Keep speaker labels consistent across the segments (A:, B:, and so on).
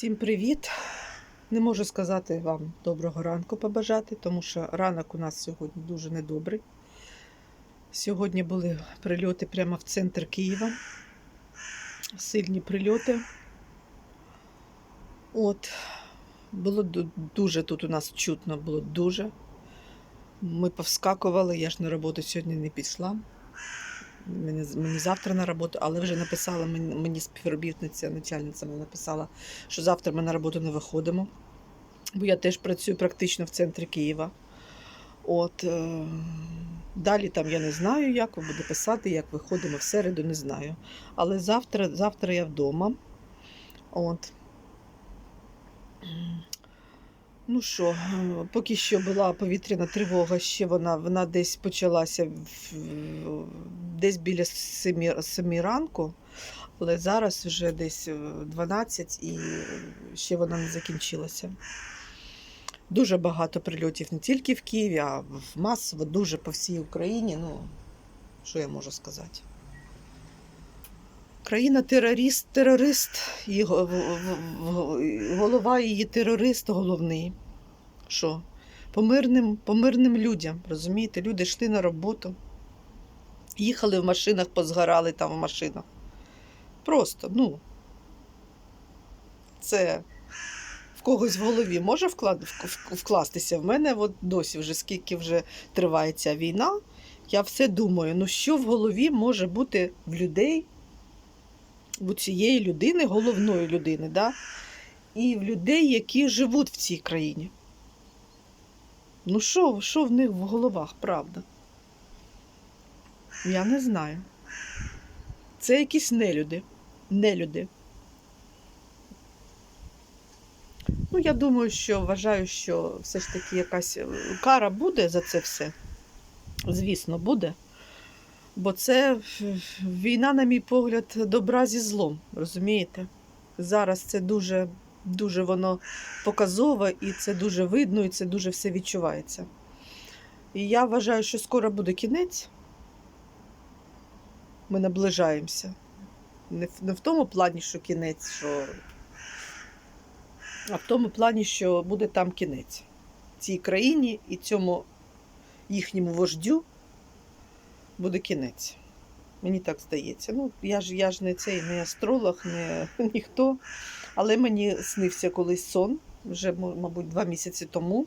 A: Всім привіт! Не можу сказати вам доброго ранку побажати, тому що ранок у нас сьогодні дуже недобрий. Сьогодні були прильоти прямо в центр Києва. Сильні прильоти. От, було дуже тут у нас чутно, було дуже. Ми повскакували, я ж на роботу сьогодні не пішла. Мені, мені завтра на роботу, але вже написала мені, мені співробітниця, начальниця мені написала, що завтра ми на роботу не виходимо. Бо я теж працюю практично в центрі Києва. От е, далі там я не знаю, як ви буде писати, як виходимо в середу, не знаю. Але завтра, завтра я вдома. От. Ну що, поки що була повітряна тривога, ще вона, вона десь почалася в- десь біля 7, 7 ранку, але зараз вже десь е, 12 і ще вона не закінчилася. Дуже багато прильотів не тільки в Києві, а в масово, дуже по всій Україні. Ну, що я можу сказати? Країна терорист, терорист, і голова її терорист головний. Що? По мирним, по мирним людям, розумієте? Люди йшли на роботу, їхали в машинах, позгорали там в машинах. Просто, ну, це в когось в голові може вклад, вкластися. В мене от досі, вже скільки вже триває ця війна, я все думаю, ну що в голові може бути в людей, у цієї людини, головної людини, да? і в людей, які живуть в цій країні. Ну що, що в них в головах, правда? Я не знаю. Це якісь нелюди. Нелюди. Ну, я думаю, що вважаю, що все ж таки якась е, кара буде за це все. Звісно, буде. Бо це е, війна, на мій погляд, добра зі злом. Розумієте? Зараз це дуже, дуже воно показове, і це дуже видно, і це дуже все відчувається. І я вважаю, що скоро буде кінець. Ми наближаємося. Не в, не в тому плані, що кінець, що. А в тому плані, що буде там кінець. Цій країні і цьому їхньому вождю буде кінець. Мені так здається. Ну, я ж, я ж не цей не астролог, не ніхто. Але мені снився колись сон, вже, мабуть, два місяці тому.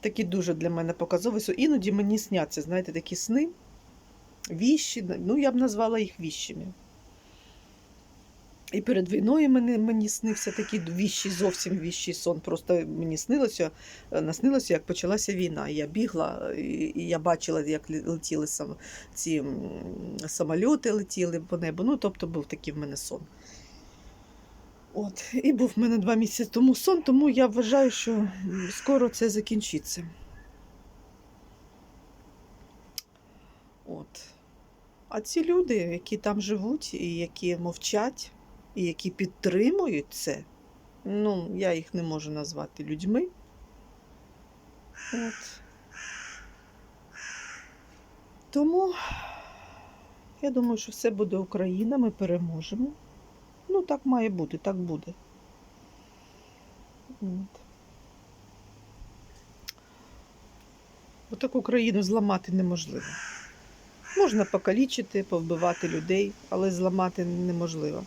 A: Такі дуже для мене показові. Іноді мені сняться, знаєте, такі сни, віщі, ну я б назвала їх віщими. І перед війною мені, мені снився такий віщий, зовсім віщий сон. Просто мені снилося, наснилося, як почалася війна. Я бігла, і, я бачила, як летіли сам, ці м, самольоти летіли по небу. Ну, тобто був такий в мене сон. От, і був в мене два місяці тому сон, тому я вважаю, що скоро це закінчиться. От. А ці люди, які там живуть, і які мовчать, і які підтримують це, ну, я їх не можу назвати людьми. От. Тому я думаю, що все буде Україна, ми переможемо. Ну, так має бути, так буде. От. Отаку країну зламати неможливо. Можна покалічити, повбивати людей, але зламати неможливо.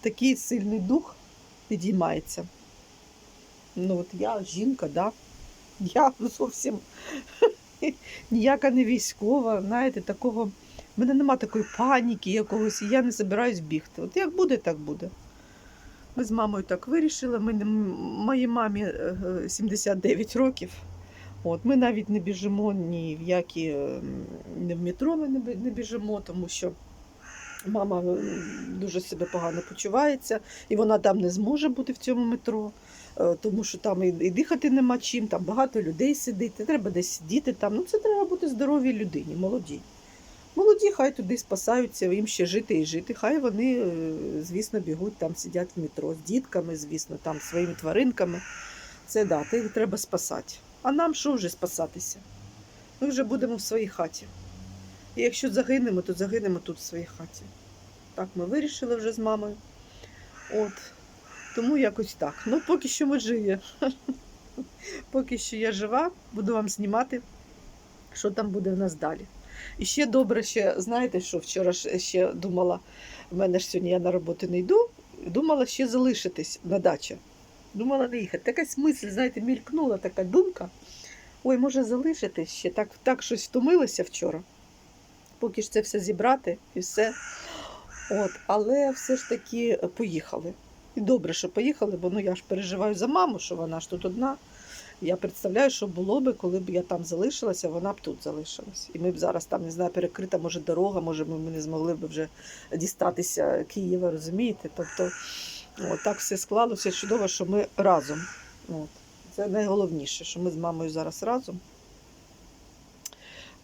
A: Такий сильний дух підіймається. Ну, от я жінка, да? Я зовсім ніяка не військова, знаєте, такого. В мене нема такої паніки якогось, і я не збираюсь бігти. От як буде, так буде. Ми з мамою так вирішили. Ми, моїй мамі е, е, 79 років. От, ми навіть не біжимо ні в які е, не в метро ми не біжимо, тому що мама е, дуже себе погано почувається, і вона там не зможе бути в цьому метро, е, тому що там і, дихати нема чим, там багато людей сидить, треба десь сидіти там. Ну це треба бути здоровій людині, молодій. Молоді, хай туди спасаються, їм ще жити і жити. Хай вони, звісно, бігуть там, сидять в метро з дітками, звісно, там своїми тваринками. Це да, їх треба спасати. А нам що вже спасатися? Ми вже будемо в своїй хаті. І якщо загинемо, то загинемо тут в своїй хаті. Так ми вирішили вже з мамою. От. Тому якось так. Ну, поки що ми живі. Поки що я жива, буду вам знімати, що там буде в нас далі. І ще добре, ще, знаєте, що вчора ж ще думала, в мене ж сьогодні я на роботу не йду, думала ще залишитись на дачі. Думала не їхати. Якась мисль, знаєте, мількнула така думка. Ой, може залишитись ще. Так, так щось втомилася вчора. Поки ж це все зібрати і все. От, але все ж таки поїхали. І добре, що поїхали, бо ну я ж переживаю за маму, що вона ж тут одна. Я представляю, що було би, коли б я там залишилася, вона б тут залишилась. І ми б зараз там, не знаю, перекрита, може, дорога, може, ми не змогли б вже дістатися Києва, розумієте? Тобто, от, так все склалося чудово, що ми разом. От. Це найголовніше, що ми з мамою зараз разом.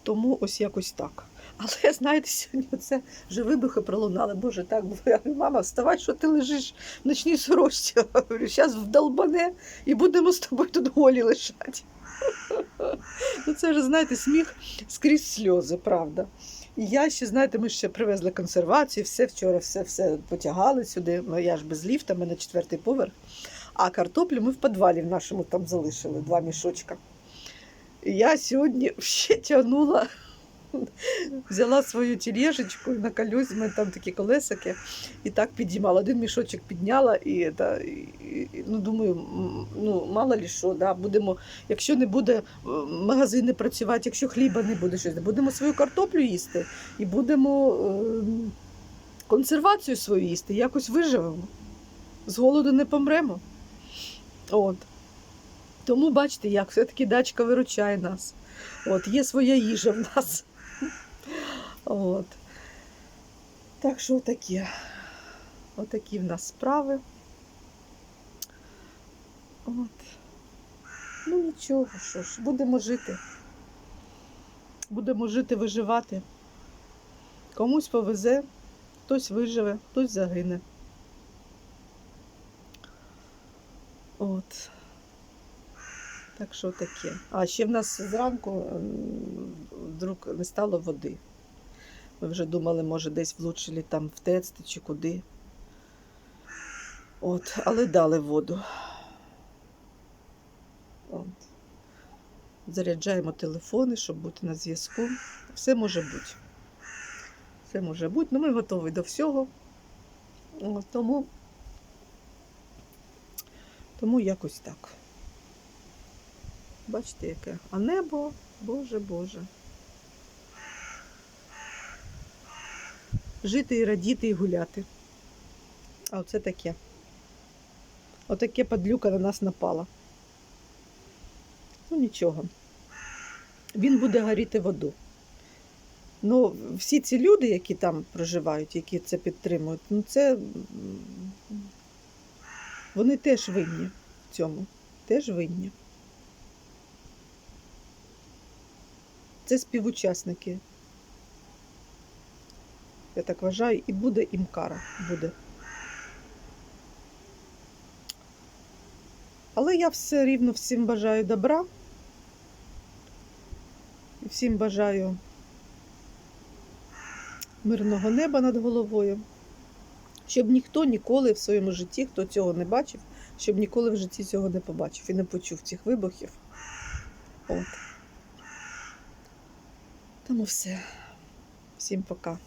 A: Тому ось якось так. Але знаєте, сьогодні це вже вибухи пролунали. Боже, так було. Я говорю, мама, вставай, що ти лежиш в ночній сорочці. Я говорю, зараз вдолбане і будемо з тобою тут голі лежати. Ну, це вже, знаєте, сміх скрізь сльози, правда. І я ще, знаєте, ми ще привезли консервацію, все вчора все, все потягали сюди. Ну, я ж без ліфта, мене четвертий поверх. А картоплю ми в підвалі в нашому там залишили, два мішочка. І я сьогодні ще тягнула взяла свою тележечку на в там такі колесики, і так підіймала. Один мішочок підняла, і, та, і, ну, думаю, ну, мало ли що, да, будемо, якщо не буде е, магазини працювати, якщо хліба не буде щось, будемо свою картоплю їсти і будемо е, консервацію свою їсти, якось виживемо. З голоду не помремо. От. Тому бачите, як все-таки дачка виручає нас. От, є своя їжа в нас. От. Так що такі. Отакі в нас справи. От. Ну нічого, що ж, будемо жити. Будемо жити, виживати. Комусь повезе, хтось виживе, хтось загине. От. Так що таке. А ще в нас зранку вдруг не стало води. Ми вже думали, може, десь влучили там в ТЕЦ чи куди. От, але дали воду. От. Заряджаємо телефони, щоб бути на зв'язку. Все може бути. Все може бути. Ну, ми готові до всього. От, тому, тому якось так. Бачите, яке. А небо, Боже Боже. Жити і радіти і гуляти. А оце таке. Отаке падлюка на нас напала. Ну нічого. Він буде горіти воду. Ну, всі ці люди, які там проживають, які це підтримують, ну це вони теж винні в цьому. Теж винні. Це співучасники. Я так вважаю, і буде їм кара. Буде. Але я все рівно всім бажаю добра. І всім бажаю мирного неба над головою. Щоб ніхто ніколи в своєму житті, хто цього не бачив, щоб ніколи в житті цього не побачив і не почув цих вибухів. От. Тому все. Всім пока.